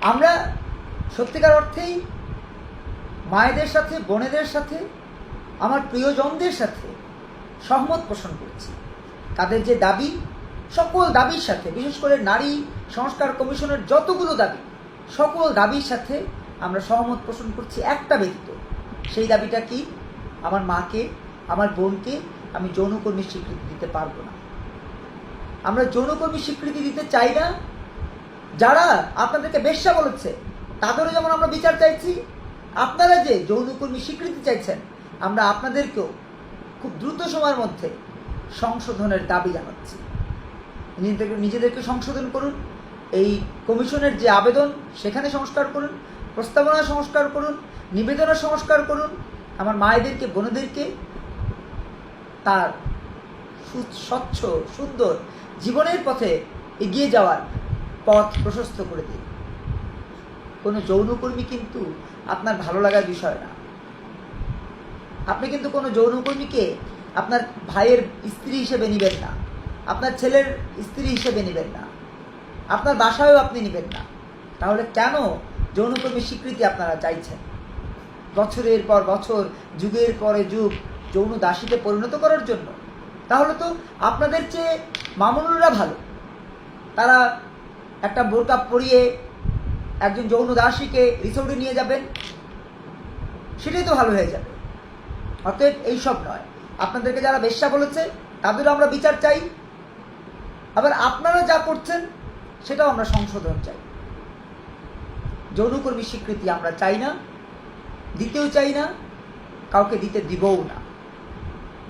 আমরা সত্যিকার অর্থেই মায়েদের সাথে, বোনেদের সাথে, আমার প্রিয়জনদের সাথে সহমত পোষণ করেছি। তাদের যে দাবি, সকল দাবির সাথে, বিশেষ করে নারী সংস্কার কমিশনের যতগুলো দাবি, সকল দাবির সাথে আমরা সহমত পোষণ করছি একটা ব্যতীত। সেই দাবিটা কি? আমার মাকে, আমার বোনকে আমি যৌনকর্মী স্বীকৃতি দিতে পারব না। আমরা যৌনকর্মী স্বীকৃতি দিতে চাই না যারা আপনাদেরকে বেশ্যা বলেছে, তাদেরও যেমন আমরা বিচার চাইছি, আপনারা যে যৌনকর্মী স্বীকৃতি চাইছেন, আমরা আপনাদেরকেও খুব দ্রুত সময়ের মধ্যে সংশোধনের দাবি জানাচ্ছি। নিজেদেরকে সংশোধন করুন, এই কমিশনের যে আবেদন, সেখানে সংস্কার করুন, প্রস্তাবনা সংস্কার করুন নিবেদনা সংস্কার করুন, আমার মায়েদেরকে, বোনেদেরকে তার স্বচ্ছ, সুন্দর জীবনের পথে এগিয়ে যাওয়ার পথ প্রশস্ত করে দিন কোনো যৌনকর্মী কিন্তু আপনার ভালো লাগার বিষয় না। আপনি কিন্তু কোনো যৌনকর্মীকে আপনার ভাইয়ের স্ত্রী হিসেবে নেবেন না, আপনার ছেলের স্ত্রী হিসেবে নেবেন না, আপনার বাসায়ও আপনি নেবেন না। তাহলে কেন যৌনকর্মীর স্বীকৃতি আপনারা চাইছেন? বছরের পর বছর, যুগের পরে যুগ, যৌন দাসীতে পরিণত করার জন্য। তাহলে তো আপনাদের চেয়ে মামুনুলরা ভালো। তারা একটা বোরকা পরিয়ে একজন যৌন দাসীকে রিসোর্টে নিয়ে যাবেন, সেটাই তো ভালো হয়ে যাবে। অতএব এইসব নয়। আপনাদেরকে যারা বেশ্যা বলেছে, তাদেরও আমরা বিচার চাই। আবার আপনারা যা করছেন, সেটাও আমরা সংশোধন চাই। যৌনকর্মী স্বীকৃতি আমরা চাই না, দিতেও চাই না, কাউকে দিতে দিবও না।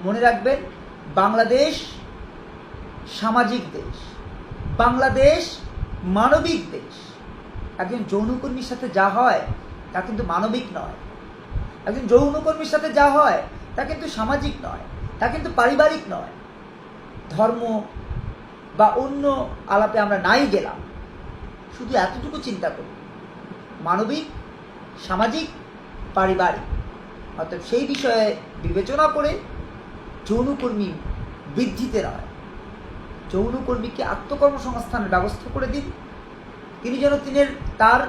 মনে রাখবেন, বাংলাদেশ সামাজিক দেশ। বাংলাদেশ মানবিক দেশ। একজন যৌনকর্মীর সাথে যা হয়, তা কিন্তু মানবিক নয়। একজন যৌনকর্মীর সাথে যা হয়, তা কিন্তু সামাজিক নয়, তা কিন্তু পারিবারিক নয়। ধর্ম বা অন্য আলাপে আমরা নাই গেলাম। শুধু এতটুকু চিন্তা করি মানবিক, সামাজিক, পারিবারিক। অর্থাৎ সেই বিষয়ে বিবেচনা করে যৌনকর্মী বৃদ্ধিতে নয়। যৌনকর্মীকে আত্মকর্মসংস্থানের ব্যবস্থা করে দিন। তিনি যেন তিনের, তার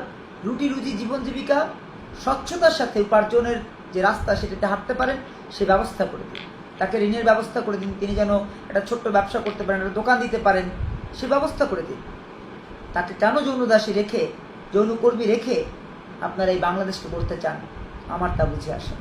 রুটি রুজি জীবন জীবিকা, স্বচ্ছতার সাথে উপার্জনের যে রাস্তা, সেটাতে হাঁটতে পারেন, সে ব্যবস্থা করে দিন। তাকে ঋণের ব্যবস্থা করে দিন। তিনি যেন একটা ছোট্ট ব্যবসা করতে পারেন, একটা দোকান দিতে পারেন, সে ব্যবস্থা করে দিন। তাকে কেন যৌনদাসী রেখে, যৌনকর্মী রেখে আপনারা এই বাংলাদেশকে করতে চান? আমার তা বুঝে আসে।